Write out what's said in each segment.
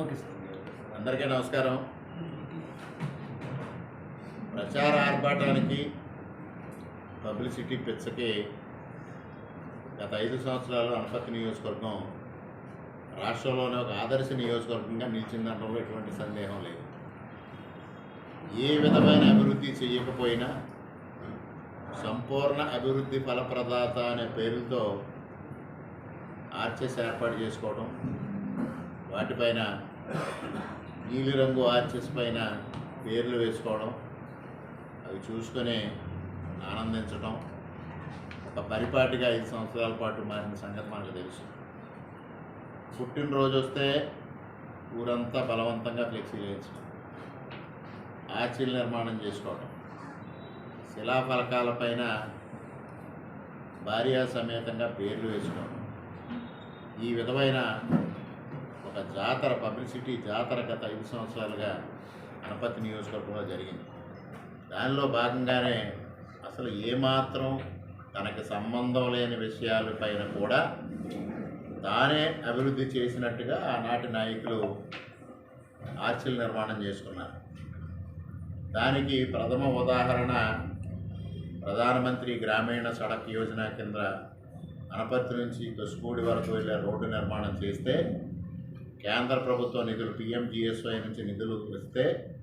Okay sir. అందరికీ నమస్కారం. ప్రచార ఆర్భాటానికి పబ్లిసిటీ పెచ్చకి గత ఐదు సంవత్సరాలు అనపతి నియోజకవర్గం రాష్ట్రంలోనే ఒక ఆదర్శ నియోజకవర్గంగా నిలిచిందనడంలో ఎటువంటి సందేహం లేదు. ఏ విధమైన అభివృద్ధి చేయకపోయినా సంపూర్ణ అభివృద్ధి ఫలప్రదాత అనే పేరుతో ఆర్చెస్ ఏర్పాటు చేసుకోవడం వాటిపైన నీలిరంగు ఆర్చెస్ పైన పేర్లు వేసుకోవడం అవి చూసుకొని ఆనందించడం ఒక పరిపాటిగా ఐదు సంవత్సరాల పాటు మారిన సంగతి మనకు తెలుసు. పుట్టినరోజు వస్తే ఊరంతా బలవంతంగా ఫ్లెక్సీలు వేయించడం ఆర్చీలు నిర్మాణం చేసుకోవడం శిలాఫలకాలపైన భార్యా సమేతంగా పేర్లు వేసుకోవడం ఈ విధమైన ఒక జాతర పబ్లిసిటీ జాతర గత ఐదు సంవత్సరాలుగా అనపతి నియోజకవర్గంలో జరిగింది. దానిలో భాగంగానే అసలు ఏమాత్రం తనకి సంబంధం లేని విషయాలపైన కూడా తానే అభివృద్ధి చేసినట్టుగా ఆనాటి నాయకులు ఆర్చిల్ నిర్మాణం చేసుకున్నారు. దానికి ప్రథమ ఉదాహరణ ప్రధానమంత్రి గ్రామీణ సడక్ యోజన కింద అనపర్తి నుంచి దొసుపూడి వరకు వెళ్ళే రోడ్డు నిర్మాణం చేస్తే కేంద్ర ప్రభుత్వ నిధులు పిఎంజిఎస్వై నుంచి నిధులు వస్తే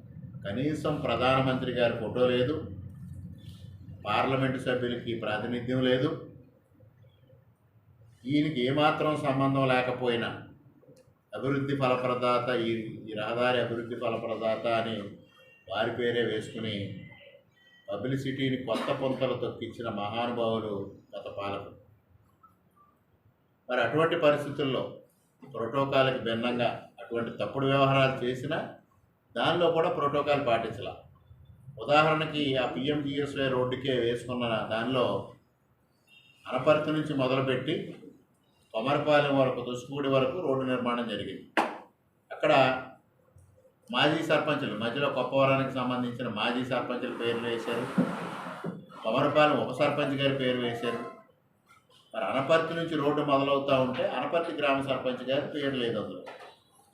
కనీసం ప్రధానమంత్రి గారి ఫోటో లేదు. పార్లమెంటు సభ్యులకి ప్రాతినిధ్యం లేదు. ఈయనకి ఏమాత్రం సంబంధం లేకపోయినా అభివృద్ధి ఫలప్రదాత ఈ ఈ రహదారి అభివృద్ధి ఫలప్రదాత అని వారి పేరే వేసుకుని పబ్లిసిటీని కొత్త పొంతలు తొక్కించిన మహానుభావులు గత పాలకులు. మరి అటువంటి పరిస్థితుల్లో ప్రోటోకాల్కి భిన్నంగా అటువంటి తప్పుడు వ్యవహారాలు చేసినా దానిలో కూడా ప్రోటోకాల్ పాటించాల. ఉదాహరణకి ఆ పిఎంజిఎస్వై రోడ్డుకే వేసుకున్న దానిలో అనపర్తి నుంచి మొదలుపెట్టి కొమరపాలెం వరకు దుసుకూడి వరకు రోడ్డు నిర్మాణం జరిగింది. అక్కడ మాజీ సర్పంచులు మధ్యలో కొప్పవరానికి సంబంధించిన మాజీ సర్పంచుల పేర్లు వేశారు. కొమరపాలెం ఉప సర్పంచ్ గారి పేరు వేశారు. మరి అనపర్తి నుంచి రోడ్డు మొదలవుతూ ఉంటే అనపర్తి గ్రామ సర్పంచ్ గారి పేరు లేదు అందులో.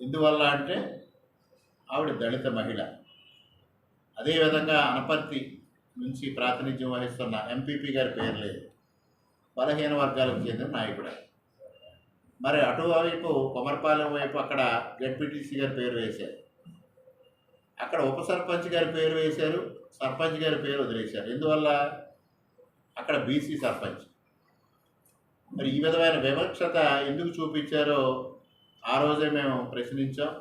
ఎందువల్ల అంటే ఆవిడ దళిత మహిళ. అదేవిధంగా అనపర్తి నుంచి ప్రాతినిధ్యం వహిస్తున్న ఎంపీపీ గారి పేరు లేదు. బలహీన వర్గాలకు చెందిన నాయకుడు. మరి మరి అటువైపు కొమరపాలెం వైపు అక్కడ జడ్పీటీసీ గారి పేరు వేశారు. అక్కడ ఉప సర్పంచ్ గారి పేరు వేశారు సర్పంచ్ గారి పేరు వదిలేశారు. ఎందువల్ల? అక్కడ బీసీ సర్పంచ్. మరి ఈ విధమైన వివక్షత ఎందుకు చూపించారో ఆ రోజే మేము ప్రశ్నించాం.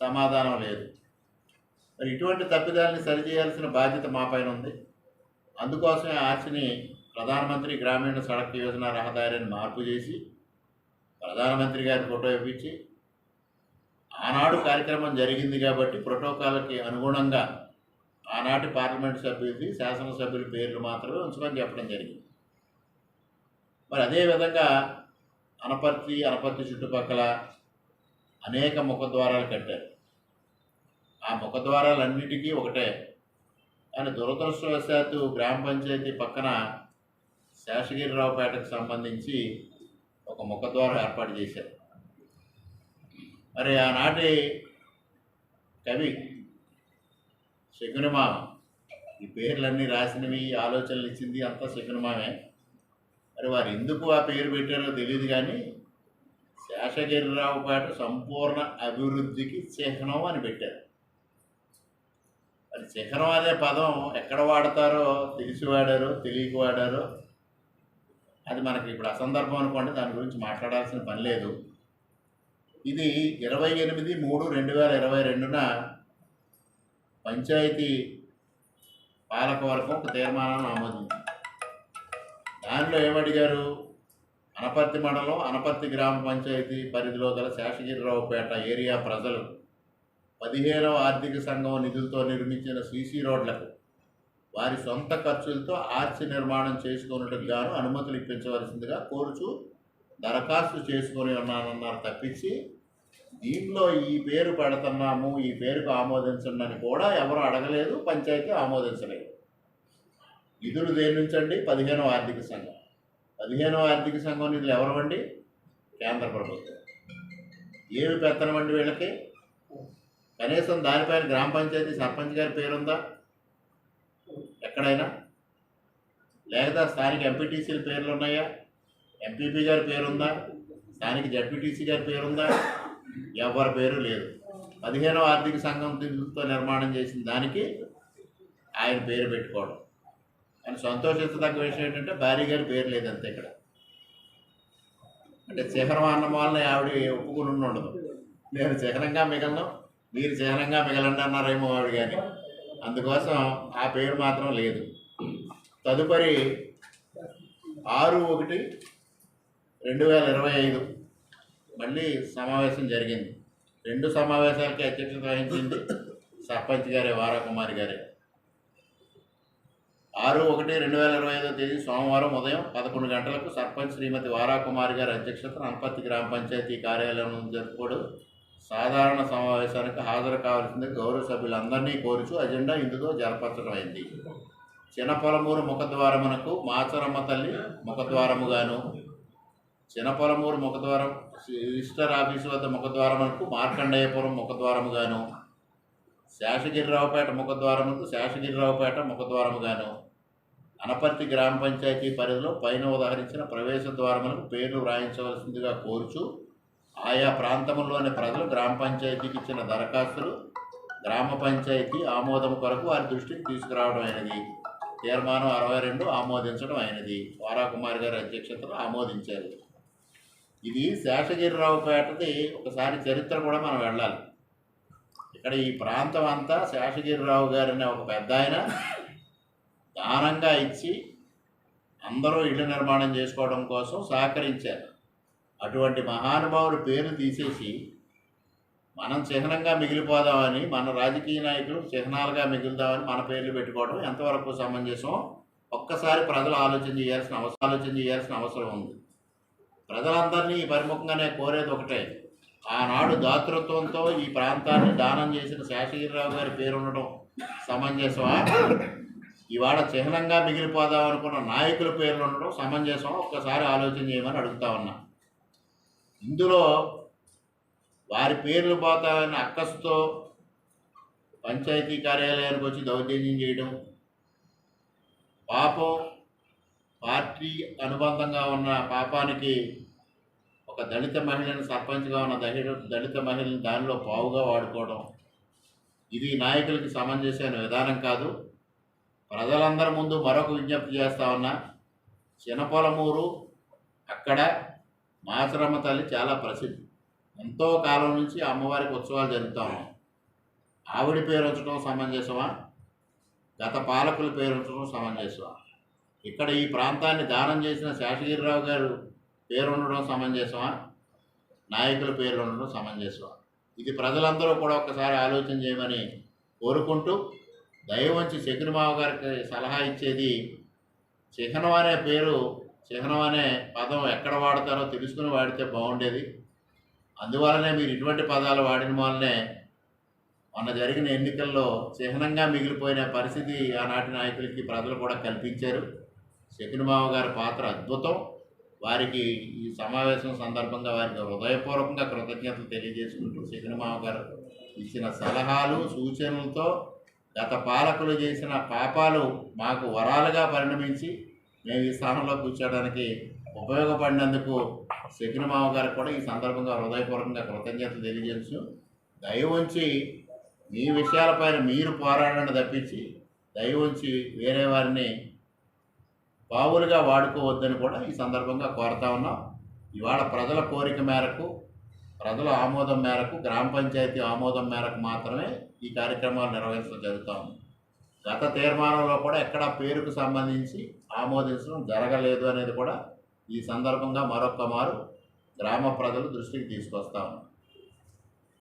సమాధానం లేదు. మరి ఇటువంటి తప్పిదాలని సరిచేయాల్సిన బాధ్యత మాపైన ఉంది. అందుకోసమే ఆర్చిని ప్రధానమంత్రి గ్రామీణ సడక్ యోజన రహదారిని మార్పు చేసి ప్రధానమంత్రి గారి ఫోటో ఇప్పించి ఆనాడు కార్యక్రమం జరిగింది కాబట్టి ప్రోటోకాల్కి అనుగుణంగా ఆనాటి పార్లమెంట్ సభ్యులది శాసనసభ్యుల పేర్లు మాత్రమే ఉంచమని చెప్పడం జరిగింది. మరి అదేవిధంగా అనపర్తి అనపర్తి చుట్టుపక్కల అనేక ముఖద్వారాలు కట్టారు. ఆ ముఖద్వారాలన్నిటికీ ఒకటే. కానీ దురదృష్టవశాత్తు గ్రామ పంచాయతీ పక్కన శేషగిరిరావుపేటకు సంబంధించి ఒక ముఖద్వారం ఏర్పాటు చేశారు. మరి ఆనాటి కవి శకునిమామ ఈ పేర్లన్నీ రాసినవి ఈ ఆలోచనలు ఇచ్చింది అంతా శకునిమామే. మరి వారు ఎందుకు ఆ పేరు పెట్టారో తెలియదు కానీ శేషగిరిరావుపేట సంపూర్ణ అభివృద్ధికి చిహ్నం అని పెట్టారు. మరి చిహ్నం అనే పదం ఎక్కడ వాడతారో తెలిసి వాడారో తెలియక వాడారో అది మనకి ఇప్పుడు అసందర్భం అనుకోండి దాని గురించి మాట్లాడాల్సిన పని లేదు. ఇది ఇరవై ఎనిమిది మూడు రెండు వేల ఇరవై రెండున పంచాయతీ పాలకవర్గం ఒక తీర్మానాన్ని ఆమోదించింది. దానిలో ఏమడిగారు? అనపర్తి మండలం అనపర్తి గ్రామ పంచాయతీ పరిధిలో గల శేషగిరిరావుపేట ఏరియా ప్రజలు పదిహేనవ ఆర్థిక సంఘం నిధులతో నిర్మించిన సీసీ రోడ్లకు వారి సొంత ఖర్చులతో ఆర్చి నిర్మాణం చేసుకున్నట్టుకు గాను అనుమతులు ఇప్పించవలసిందిగా కోరుచు దరఖాస్తు చేసుకొని ఉన్నానన్నారు. తప్పించి దీంట్లో ఈ పేరు పెడుతున్నాము ఈ పేరుకు ఆమోదించండి అని కూడా ఎవరు అడగలేదు పంచాయతీ ఆమోదించలేదు. నిధులు దేని నుంచండి పదిహేనవ ఆర్థిక సంఘం. పదిహేనవ ఆర్థిక సంఘం నిధులు ఎవరు అండి కేంద్ర ప్రభుత్వం. ఏమి పెత్తనమండి వీళ్ళకి? కనీసం దానిపైన గ్రామ పంచాయతీ సర్పంచ్ గారి పేరుందా? ఎక్కడైనా? లేదా స్థానిక ఎంపీటీసీల పేర్లు ఉన్నాయా? ఎంపీపీ గారి పేరుందా? స్థానిక జడ్పీటీసీ గారి పేరుందా? ఎవరి పేరు లేదు. పదిహేనవ ఆర్థిక సంఘం నిధులతో నిర్మాణం చేసిన దానికి ఆయన పేరు పెట్టుకోవడం. అని సంతోషించదగ్గ విషయం ఏంటంటే భార్య గారి పేరు లేదంతే ఇక్కడ. అంటే చిహరం అన్న వాళ్ళని ఆవిడ ఒప్పుకుని ఉండదు. నేను చిహ్నంగా మిగలను మీరు చిహ్నంగా మిగలండి అన్నారేమో ఆవిడ కానీ అందుకోసం ఆ పేరు మాత్రం లేదు. తదుపరి ఆరు ఒకటి రెండు వేల ఇరవై ఐదు మళ్ళీ సమావేశం జరిగింది. రెండు సమావేశాలకి అధ్యక్షత వహించింది సర్పంచ్ గారే వారాకుమారి గారే. ఆరు ఒకటి రెండు వేల ఇరవై ఐదో తేదీ సోమవారం ఉదయం పదకొండు గంటలకు సర్పంచ్ శ్రీమతి వారాకుమారి గారి అధ్యక్షతన అనపత్తి గ్రామ పంచాయతీ కార్యాలయం జరుపుకోడు. సాధారణ సమావేశానికి హాజరు కావాల్సింది గౌరవ సభ్యులందరినీ కోరుచు అజెండా ఇందులో జరపరచడం అయింది చినపొలమూరు ముఖద్వారమునకు మాచరమ్మ తల్లి ముఖద్వారముగాను చినపొలమూరు ముఖద్వారం రిజిస్టర్ ఆఫీసు వద్ద ముఖద్వారమునకు మార్కండేయపురం ముఖద్వారముగాను శేషగిరిరావుపేట ముఖద్వారముకు శేషగిరిరావుపేట ముఖద్వారముగాను అనపర్తి గ్రామ పంచాయతీ పరిధిలో పైన ఉదహరించిన ప్రవేశ ద్వారములకు పేర్లు వ్రాయించవలసిందిగా కోరుచు ఆయా ప్రాంతంలోని ప్రజలు గ్రామ పంచాయతీకి ఇచ్చిన దరఖాస్తులు గ్రామ పంచాయతీ ఆమోదం కొరకు వారి దృష్టికి తీసుకురావడం అయినది. తీర్మానం అరవై రెండు ఆమోదించడం అయినది. వారాకుమారి గారి అధ్యక్షతను ఆమోదించారు. ఇది శేషగిరిరావుపేటది ఒకసారి చరిత్ర కూడా మనం వెళ్ళాలి. ఇక్కడ ఈ ప్రాంతం అంతా శేషగిరిరావు గారిని ఒక పెద్ద ఆయన దానంగా ఇచ్చి అందరూ ఇళ్ళు నిర్మాణం చేసుకోవడం కోసం సహకరించారు. అటువంటి మహానుభావుల పేరు తీసేసి మనం చిహ్నంగా మిగిలిపోదామని మన రాజకీయ నాయకులు చిహ్నాలుగా మిగులుదామని మన పేర్లు పెట్టుకోవడం ఎంతవరకు సమంజసం? ఒక్కసారి ప్రజలు ఆలోచన చేయాల్సిన అవసరం ఆలోచన చేయాల్సిన అవసరం ఉంది. ప్రజలందరినీ ఈ పరిముఖంగానే కోరేది ఒకటే ఆనాడు దాతృత్వంతో ఈ ప్రాంతాన్ని దానం చేసిన శేషగిరిరావు గారి పేరు ఉండడం సమంజసమా? ఇవాళ చిహ్నంగా మిగిలిపోదాం అనుకున్న నాయకుల పేర్లు ఉండడం సమంజసం. ఒక్కసారి ఆలోచన చేయమని అడుగుతా ఉన్నా. ఇందులో వారి పేర్లు పోతామని అక్కసుతో పంచాయతీ కార్యాలయానికి వచ్చి దౌర్జన్యం చేయడం పాపం పార్టీ అనుబంధంగా ఉన్న పాపానికి ఒక దళిత మహిళను సర్పంచ్గా ఉన్న దళిత దళిత మహిళని దానిలో పావుగా వాడుకోవడం ఇది నాయకులకి సమంజసమైన విధానం కాదు. ప్రజలందరి ముందు మరొక విజ్ఞప్తి చేస్తా ఉన్నా చినపొలమూరు అక్కడ మాచరమ్మ తల్లి చాలా ప్రసిద్ధి. ఎంతో కాలం నుంచి అమ్మవారికి ఉత్సవాలు జరుపుతా ఉన్నాం. ఆవిడ పేరు ఉంచడం సమంజసమా? గత పాలకుల పేరు ఉంచడం సమంజసమా? ఇక్కడ ఈ ప్రాంతాన్ని దానం చేసిన శేషగిరిరావు గారు పేరు ఉండడం సమంజసమా? నాయకుల పేర్లు ఉండడం సమంజసమా? ఇది ప్రజలందరూ కూడా ఒకసారి ఆలోచన చేయమని కోరుకుంటూ దయవంచి శకునిమావ గారికి సలహా ఇచ్చేది చిహ్నం అనే పేరు చిహ్నం అనే పదం ఎక్కడ వాడతారో తెలుసుకుని వాడితే బాగుండేది. అందువలనే మీరు ఇటువంటి పదాలు వాడిన వల్లనే మొన్న జరిగిన ఎన్నికల్లో చిహ్నంగా మిగిలిపోయిన పరిస్థితి ఆనాటి నాయకులకి ప్రజలు కూడా కల్పించారు. శకునిమావ గారి పాత్ర అద్భుతం. వారికి ఈ సమావేశం సందర్భంగా వారికి హృదయపూర్వకంగా కృతజ్ఞతలు తెలియజేసుకుంటూ శకునిమావ గారు ఇచ్చిన సలహాలు సూచనలతో గత పాలకులు చేసిన పాపాలు మాకు వరాలుగా పరిణమించి మేము ఈ స్థానంలో కూర్చోడానికి ఉపయోగపడినందుకు శకునమావ గారికి కూడా ఈ సందర్భంగా హృదయపూర్వకంగా కృతజ్ఞతలు తెలియజేయచ్చు దయ ఉంచి మీ విషయాలపైన మీరు పోరాడని తప్పించి దయ ఉంచి వేరే వారిని బావులుగా వాడుకోవద్దని కూడా ఈ సందర్భంగా కోరుతా ఉన్నాం. ఇవాళ ప్రజల కోరిక మేరకు ప్రజల ఆమోదం మేరకు గ్రామ పంచాయతీ ఆమోదం మేరకు మాత్రమే ఈ కార్యక్రమాలు నిర్వహించడం జరుగుతూ గత తీర్మానంలో కూడా ఎక్కడ పేరుకు సంబంధించి ఆమోదించడం జరగలేదు అనేది కూడా ఈ సందర్భంగా మరొక్క మారు గ్రామ ప్రజలు దృష్టికి తీసుకొస్తాము